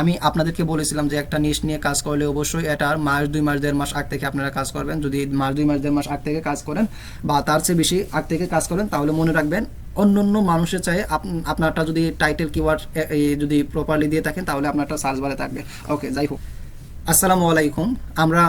আমি আপনাদেরকে বলেছিলাম যে একটা নিশ নিয়ে কাজ করলে অবশ্যই এটার মাস, দুই মাস, দেড় মাস আগ থেকে আপনারা কাজ করবেন। যদি মাস, দুই মাস, দেড় মাস আগ থেকে কাজ করেন বা তার চেয়ে বেশি আগ থেকে কাজ করেন, তাহলে মনে রাখবেন অন্য অন্য মানুষের চাই আপনারটা যদি টাইটেল কিওয়ার্ড যদি প্রপারলি দিয়ে থাকেন, তাহলে আপনারটা সার্চ বারে থাকবে। ওকে যাই হোক। আসসালামু আলাইকুম। আমরা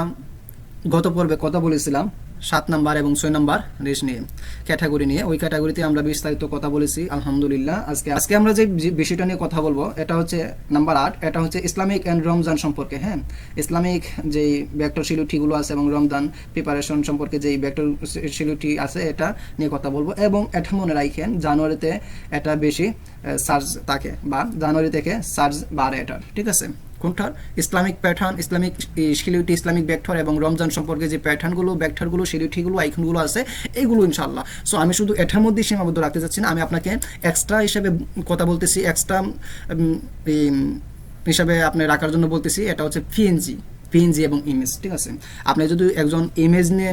গত পর্বে কথা বলেছিলাম সাত নাম্বার এবং ছয় নাম্বার রেস নিয়ে, ক্যাটাগরি নিয়ে। ওই ক্যাটাগরিতে আমরা বিস্তারিত কথা বলেছি, আলহামদুলিল্লাহ। আজকে আজকে আমরা যে বিষয়টা নিয়ে কথা বলব, এটা হচ্ছে নাম্বার আট, এটা হচ্ছে ইসলামিক অ্যান্ড রমজান সম্পর্কে হ্যাঁ? ইসলামিক যেই ব্যাক্টর শিলুটিগুলো আছে এবং রমজান প্রিপারেশন সম্পর্কে যেই ব্যাক্টর শিলুটি আছে, এটা নিয়ে কথা বলব। এবং এটা মনে রাখেন, জানুয়ারিতে এটা বেশি সার্চ থাকে বা জানুয়ারি থেকে সার্চ বাড়ে এটার ঠিক আছে? কোনটার? Islamic pattern Islamic silhouette Islamic vector এবং রমজান সম্পর্কে যে প্যাটার্নগুলো ব্যাক্টরগুলো শিলিউটিগুলো, আইকনগুলো আছে এইগুলো ইনশাল্লাহ সো আমি শুধু এটার মধ্যেই সীমাবদ্ধ রাখতে চাচ্ছি না, আমি আপনাকে এক্সট্রা হিসেবে কথা বলতেছি এক্সট্রা হিসাবে আপনি রাখার জন্য বলতেছি, এটা হচ্ছে পিএনজি পিএনজি এবং ইমেজ ঠিক আছে? আপনি যদি একজন ইমেজ নিয়ে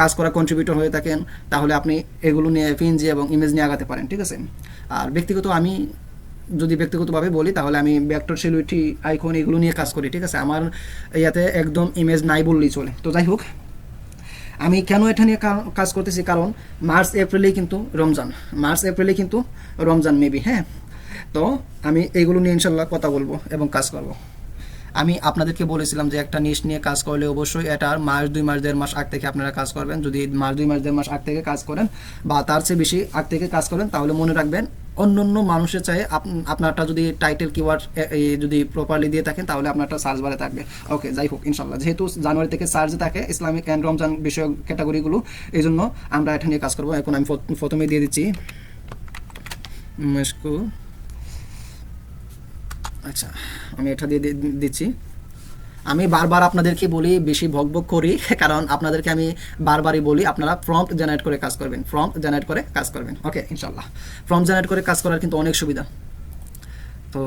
কাজ করা কন্ট্রিবিউটর হয়ে থাকেন, তাহলে আপনি এগুলো নিয়ে পিএনজি এবং ইমেজ নিয়ে আগাতে পারেন, ঠিক আছে? আর ব্যক্তিগত আমি যদি ব্যক্তিগতভাবে বলি, তাহলে আমি ব্যাক্টর সেলুইটি আইকন এগুলো নিয়ে কাজ করি, ঠিক আছে? আমার ইয়াতে একদম ইমেজ নাই বললেই চলে। তো যাই হোক, আমি কেন এটা নিয়ে কাজ করতেছি? কারণ মার্চ এপ্রিলেই কিন্তু রমজান। মার্চ এপ্রিলেই কিন্তু রমজান মেবি হ্যাঁ? তো আমি এগুলো নিয়ে ইনশাল্লাহ কথা বলব এবং কাজ করব। আমি আপনাদেরকে বলেছিলাম যে একটা নিশ নিয়ে কাজ করলে অবশ্যই এটার মাস, দুই মাস, দেড় মাস আগ থেকে আপনারা কাজ করবেন। যদি মাস, দুই মাস, দেড় মাস আগ থেকে কাজ করেন বা তার চেয়ে বেশি আগ থেকে কাজ করেন, তাহলে মনে রাখবেন অন্য অন্য মানুষের চাই আপনারটা যদি টাইটেল কিওয়ার্ড যদি প্রপারলি দিয়ে থাকেন, তাহলে আপনারটা সার্চ বারে থাকবে। ওকে যাই হোক ইনশাল্লাহ যেহেতু জানুয়ারি থেকে সার্চ থাকে, ইসলামিক অ্যান্ড রমজান বিষয়ক ক্যাটাগরিগুলো এই জন্য আমরা এটা নিয়ে কাজ করব। এখন আমি প্রথ- প্রথমে দিয়ে দিচ্ছি। আচ্ছা আমি এটা দিয়ে দিচ্ছি। আমি বারবার আপনাদেরকে বলি, বেশি ভকভক করি, কারণ আপনাদেরকে আমি বারবারই বলি, আপনারা ফর্ম জেনারেট করে কাজ করবেন ফর্ম জেনারেট করে কাজ করবেন। ওকে ইনশাল্লাহ ফর্ম জেনারেট করে কাজ করার কিন্তু অনেক সুবিধা। তো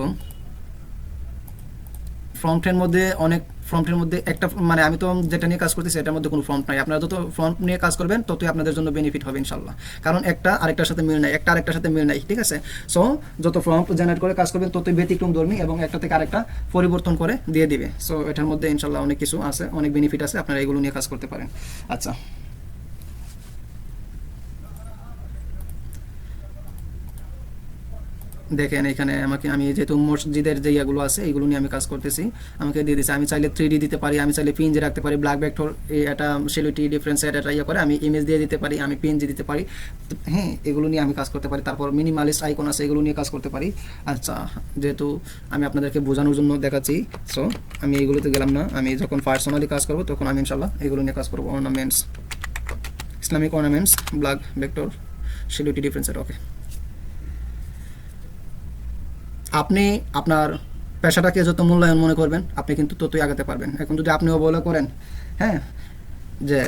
ফ্রন্টের মধ্যে অনেক ফ্রন্টের মধ্যে একটা মানে আমি তো যেটা নিয়ে কাজ করতেছি এটার মধ্যে কোনো ফ্রন্ট নাই। আপনারা যত ফ্রন্ট নিয়ে কাজ করবেন, ততই আপনাদের জন্য বেনিফিট হবে ইনশাল্লাহ কারণ একটা আরেকটার সাথে মিল নাই, একটা আরেকটার সাথে মিল নাই, ঠিক আছে? সো যত ফ্রন্ট জেনারেট করে কাজ করবেন, ততই ব্যতিক্রম ধর্মী এবং একটা থেকে আরেকটা পরিবর্তন করে দিয়ে দিবে। সো এটার মধ্যে ইনশাল্লাহ অনেক কিছু আছে, অনেক বেনিফিট আছে, আপনারা এগুলো নিয়ে কাজ করতে পারেন। আচ্ছা। দেখেন এখানে আমাকে, আমি যেহেতু মসজিদের যে ইয়েগুলো আছে এইগুলো নিয়ে আমি কাজ করতেছি, আমাকে দিয়ে দিচ্ছে আমি চাইলে থ্রি দিতে পারি, আমি চাইলে পিএনজি রাখতে পারি ব্ল্যাক ব্যাক্টর এটা সেলুটি ডিফারেন্স এটা ইয়ে করে, আমি ইমেজ দিয়ে দিতে পারি, আমি পিএনজি দিতে পারি হ্যাঁ এগুলো নিয়ে আমি কাজ করতে পারি, তারপর মিনিমালিস্ট আইকন আছে, এগুলো নিয়ে কাজ করতে পারি। আচ্ছা যেহেতু আমি আপনাদেরকে বোঝানোর জন্য দেখাচ্ছি সো আমি এগুলোতে গেলাম না, আমি যখন পার্সোনালি কাজ করব, তখন আমি ইনশাল্লাহ এগুলো নিয়ে কাজ করব ornaments Islamic ornaments black vector silhouette ডিফারেন্সের okay আপনি আপনার পেশাটাকে যত মূল্যায়ন মনে করবেন, আপনি কিন্তু ততই আগাতে পারবেন। এখন যদি আপনি অবহেলা করেন হ্যাঁ যে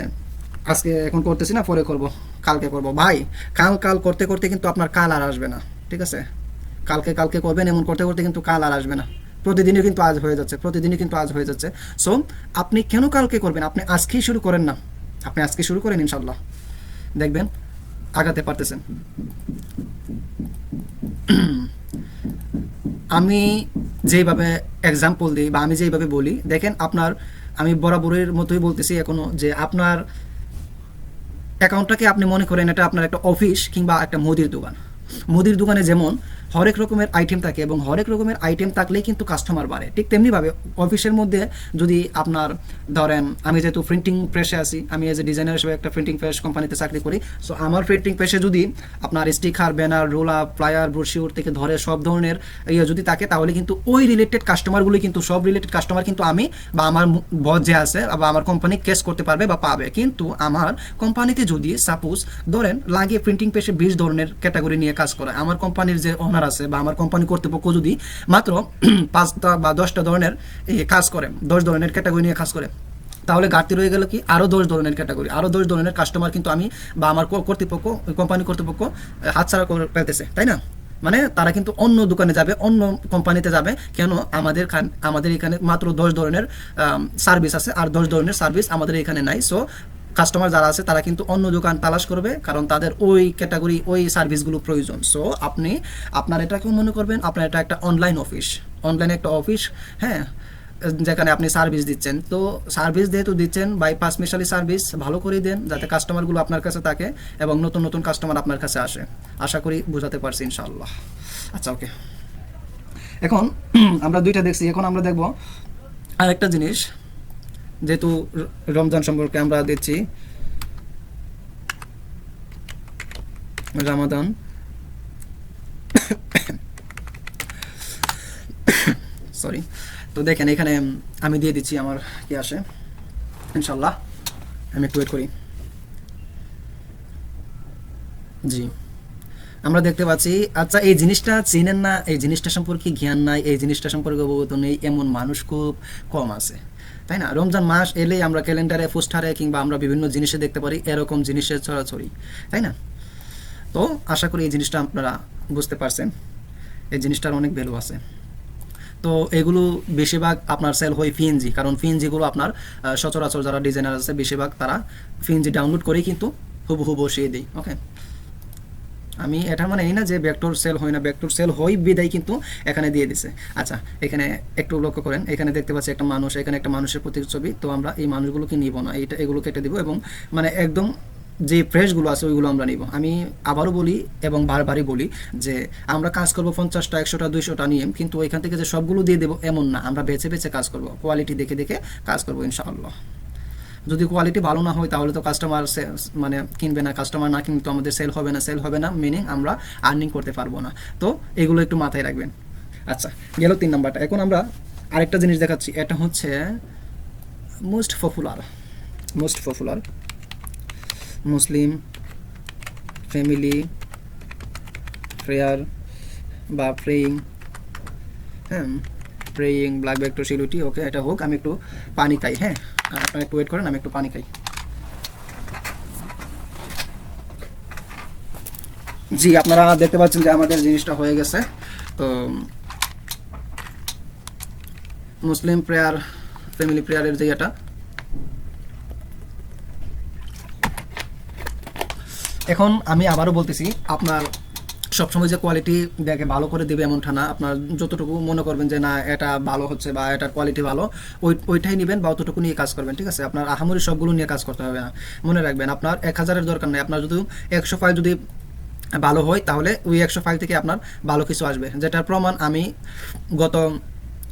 আজকে এখন করতেছি না, পরে করব, কালকে করব। ভাই, কাল কাল করতে করতে কিন্তু আপনার কাল আর আসবে না, ঠিক আছে? কালকে কালকে করবেন, এমন করতে করতে কিন্তু কাল আর আসবে না। প্রতিদিনই কিন্তু আজ হয়ে যাচ্ছে, প্রতিদিনই কিন্তু আজ হয়ে যাচ্ছে। সো আপনি কেন কালকে করবেন? আপনি আজকেই শুরু করেন না। আপনি আজকে শুরু করেন ইনশাল্লাহ দেখবেন, আগাতে পারতেছেন। আমি যেভাবে এক্সাম্পল দিই বা আমি যেভাবে বলি, দেখেন আপনার, আমি বরাবরের মতোই বলতেছি এখনও যে আপনার অ্যাকাউন্টটাকে আপনি মনে করেন এটা আপনার একটা অফিস কিংবা একটা মুদির দোকান। মুদির দোকানে যেমন হরেক রকমের আইটেম থাকে এবং হরেক রকমের আইটেম থাকলেই কিন্তু কাস্টমার বাড়ে। ঠিক তেমনিভাবে অফিসের মধ্যে যদি আপনার ধরেন, আমি যেহেতু প্রিন্টিং প্রেসে আছি, আমি এজ এ ডিজাইনার হিসেবে একটা প্রিন্টিং প্রেস কোম্পানিতে চাকরি করি সো আমার প্রিন্টিং প্রেসে যদি আপনার স্টিকার ব্যানার রোলা প্লায়ার ব্রোশিওর থেকে ধরে সব ধরনের ইয়ে যদি থাকে, তাহলে কিন্তু ওই রিলেটেড কাস্টমারগুলি কিন্তু, সব রিলেটেড কাস্টমার কিন্তু আমি বা আমার বস যে আছে বা আমার কোম্পানি কেস করতে পারবে বা পাবে। কিন্তু আমার কোম্পানিতে যদি সাপোজ ধরেন লাগে প্রিন্টিং প্রেসে বিশ ধরনের ক্যাটাগরি নিয়ে কাজ করে আমার কোম্পানির যে ওনার আছে বা আমার কোম্পানি কর্তৃপক্ষ যদি মাত্র পাঁচটা বা দশটা ধরনের কাজ করে দশ ধরনের ক্যাটাগরি নিয়ে কাজ করে তাহলে ঘাটতি রয়ে গেল কি? আরও দশ ধরনের ক্যাটাগরি আরও দশ ধরনের কাস্টমার কিন্তু আমি বা আমার কর্তৃপক্ষ কোম্পানি কর্তৃপক্য আহ, হাতছাড়া করে পেতেছে তাই না? মানে তারা কিন্তু অন্য দোকানে যাবে অন্য কোম্পানিতে যাবে কেন আমাদের আমাদের এখানে মাত্র দশ ধরনের সার্ভিস আছে আর দশ ধরনের সার্ভিস আমাদের এখানে নাই সো কাস্টমার যারা আছে, তারা কিন্তু অন্য দোকান তালাশ করবে, কারণ তাদের ওই ক্যাটাগরি ওই সার্ভিসগুলো প্রয়োজন। সো আপনি, আপনার এটাকেও মনে করবেন? আপনার এটা একটা অনলাইন অফিস অনলাইনে একটা অফিস হ্যাঁ যেখানে আপনি সার্ভিস দিচ্ছেন। তো সার্ভিস যেহেতু দিচ্ছেন বাই পাঁচ মিশালি সার্ভিস ভালো করে দেন, যাতে কাস্টমারগুলো আপনার কাছে থাকে এবং নতুন নতুন কাস্টমার আপনার কাছে আসে। আশা করি বোঝাতে পারছি ইনশাআল্লাহ। আচ্ছা ওকে এখন, আমরা দুইটা দেখছি। এখন আমরা দেখব আরেকটা জিনিস। যেহেতু রমজান সম্পর্কে আমরা দেখছি রামাদান। সরি তো দেখেন, এখানে আমি দিয়ে দিচ্ছি আমার কি আসে? ইনশাল্লাহ, আমি একটু করি। জি। আমরা দেখতে পাচ্ছি আচ্ছা এই জিনিসটা চেনেন না, এই জিনিসটা সম্পর্কে জ্ঞান নাই, এই জিনিসটা সম্পর্কে অবগত নেই, এমন মানুষ খুব কম আছে। তাই না? রমজান মাস এলেই আমরা ক্যালেন্ডারে, পোস্টারে কিংবা আমরা বিভিন্ন জিনিসে দেখতে পারি এরকম জিনিসের ছড়াছড়ি, তাই না? তো আশা করি এই জিনিসটা আপনারা বুঝতে পারছেন। এই জিনিসটার অনেক ভ্যালু আছে। তো এগুলো বেশিরভাগ আপনার সেল হয় ফিএনজি কারণ ফিএনজিগুলো আপনার সচরাচর যারা ডিজাইনার আছে, বেশিরভাগ তারা ফিএনজি ডাউনলোড করেই কিন্তু হুবহু বসিয়ে দিই ওকে আমি এটা মানে এই না যে ব্যাকটোর সেল হয় না ব্যাকটোর সেল হয় বিদায় কিন্তু এখানে দিয়ে দিছে। আচ্ছা এখানে একটু লক্ষ্য করেন, এখানে দেখতে পাচ্ছি একটা মানুষ, এখানে একটা মানুষের প্রতিচ্ছবি তো আমরা এই মানুষগুলোকে নিব না, এইটা এগুলো কেটে দিব এবং মানে একদম যে ফ্রেশগুলো আছে ওইগুলো আমরা নিব। আমি আবারও বলি এবং বারবারই বলি যে আমরা কাজ করব পঞ্চাশটা, একশোটা, দুইশোটা নিয়ে, কিন্তু ওইখান থেকে যে সবগুলো দিয়ে দেবো এমন না, আমরা বেছে বেছে কাজ করব। কোয়ালিটি দেখে দেখে কাজ করব, ইনশাআল্লাহ। যদি কোয়ালিটি ভালো না হয়, তাহলে তো কাস্টমার মানে কিনবে না। কাস্টমার না কিনলে তো আমাদের সেল হবে না সেল হবে না মিনিং আমরা আর্নিং করতে পারব না। তো এগুলো একটু মাথায় রাখবেন। আচ্ছা গেল তিন নাম্বারটা। এখন আমরা আরেকটা জিনিস দেখাচ্ছি। এটা হচ্ছে most popular most popular Muslim family prayer বা প্রেয়িং হ্যাঁ praying black back to silhouette okay এটা হোক আমি একটু পানি খাই হ্যাঁ আপনারা একটু ওয়েট করেন আমি একটু পানি খাই জি আপনারা দেখতে পাচ্ছেন যে আমাদের জিনিসটা হয়ে গেছে তো মুসলিম প্রেয়ার ফ্যামিলি প্রেয়ারের যে এটা এখন আমি আবারও বলতেছি আপনার সবসময় যে কোয়ালিটি দেখে ভালো করে দেবে এমনটা না। আপনার যতটুকু মনে করবেন যে না, এটা ভালো হচ্ছে বা এটার কোয়ালিটি ভালো, ওই, ওইটাই নেবেন বা অতটুকু নিয়ে কাজ করবেন, ঠিক আছে? আপনার আহামরি সবগুলো নিয়ে কাজ করতে হবে না। মনে রাখবেন, আপনার এক হাজারের দরকার নেই। আপনার যদি একশো ফাইল যদি ভালো হয়, তাহলে ওই একশো ফাইল থেকে আপনার ভালো কিছু আসবে। যেটার প্রমাণ আমি গত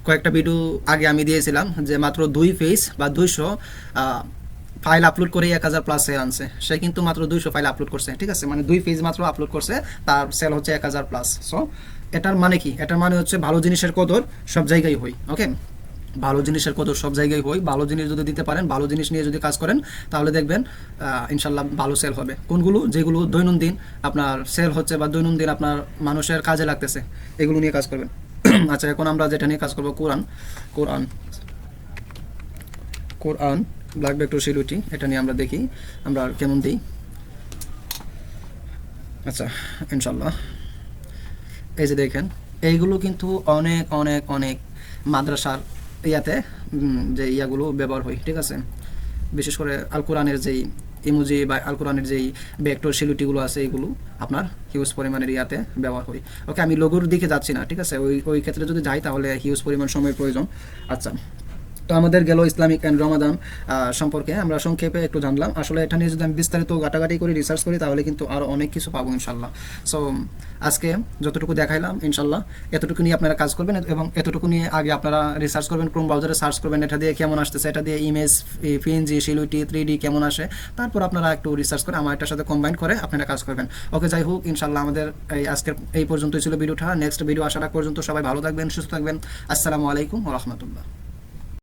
কয়েকটা ভিডিও আগে আমি দিয়েছিলাম যে মাত্র দুই পেজ বা দুইশো ফাইল আপলোড করে এক হাজার প্লাস সেল আনছে। সে কিন্তু মাত্র দুইশো ফাইল আপলোড করছে, ঠিক আছে? মানে দুই পেজ মাত্র আপলোড করছে, তার সেল হচ্ছে এক হাজার প্লাস সো এটার মানে কি? এটার মানে হচ্ছে ভালো জিনিসের কদর সব জায়গায় হই ওকে ভালো জিনিসের কদর সব জায়গায় হই। ভালো জিনিস যদি দিতে পারেন, ভালো জিনিস নিয়ে যদি কাজ করেন, তাহলে দেখবেন ইনশাল্লাহ ভালো সেল হবে। কোনগুলো? যেগুলো দৈনন্দিন আপনার সেল হচ্ছে বা দৈনন্দিন আপনার মানুষের কাজে লাগতেছে, এগুলো নিয়ে কাজ করবেন। আচ্ছা এখন আমরা যেটা নিয়ে কাজ করব, Quran. Quran. Quran. Black back to silhouette এটা নিয়ে আমরা দেখি, আমরা কেমন দিই? আচ্ছা ইনশাল্লাহ এই যে দেখেন, এইগুলো কিন্তু অনেক অনেক অনেক মাদ্রাসার ইয়াতে যে ইয়াগুলো ব্যবহার হয়, ঠিক আছে? বিশেষ করে আল কোরআনের যেই ইমুজি বা আল কোরআনের যেই ব্যাক্টর শিলুটিগুলো আছে এইগুলো আপনার হিউজ পরিমাণের ইয়াতে ব্যবহার হয়। ওকে আমি লোগোর দিকে যাচ্ছি না, ঠিক আছে? ওই ওই ক্ষেত্রে যদি যাই, তাহলে হিউজ পরিমাণ সময় প্রয়োজন। আচ্ছা তো আমাদের গেল ইসলামিক অ্যান্ড রমাদান সম্পর্কে। আমরা সংক্ষেপে একটু জানলাম। আসলে এটা নিয়ে যদি আমি বিস্তারিত ঘাটাঘাটি করি রিসার্চ করি, তাহলে কিন্তু আরও অনেক কিছু পাবো ইনশাল্লাহ সো আজকে যতটুকু দেখাইলাম ইনশাল্লাহ এতটুকু নিয়ে আপনারা কাজ করবেন এবং এতটুকু নিয়ে আগে আপনারা রিসার্চ করবেন ক্রোম ব্রাউজারে সার্চ করবেন, এটা দিয়ে কেমন আসতেছে, এটা দিয়ে image PNG silhouette three D কেমন আসে। তারপর আপনারা একটু রিসার্চ করে আমার এটার সাথে কম্বাইন করে আপনারা কাজ করবেন। ওকে যাই হোক ইনশাল্লাহ আমাদের এই আজকের, এই পর্যন্তই ছিল ভিডিওটা নেক্সট ভিডিও আগ পর্যন্ত সবাই ভালো থাকবেন, সুস্থ থাকবেন। আসসালামু আলাইকুম রহমতুল্লাহ।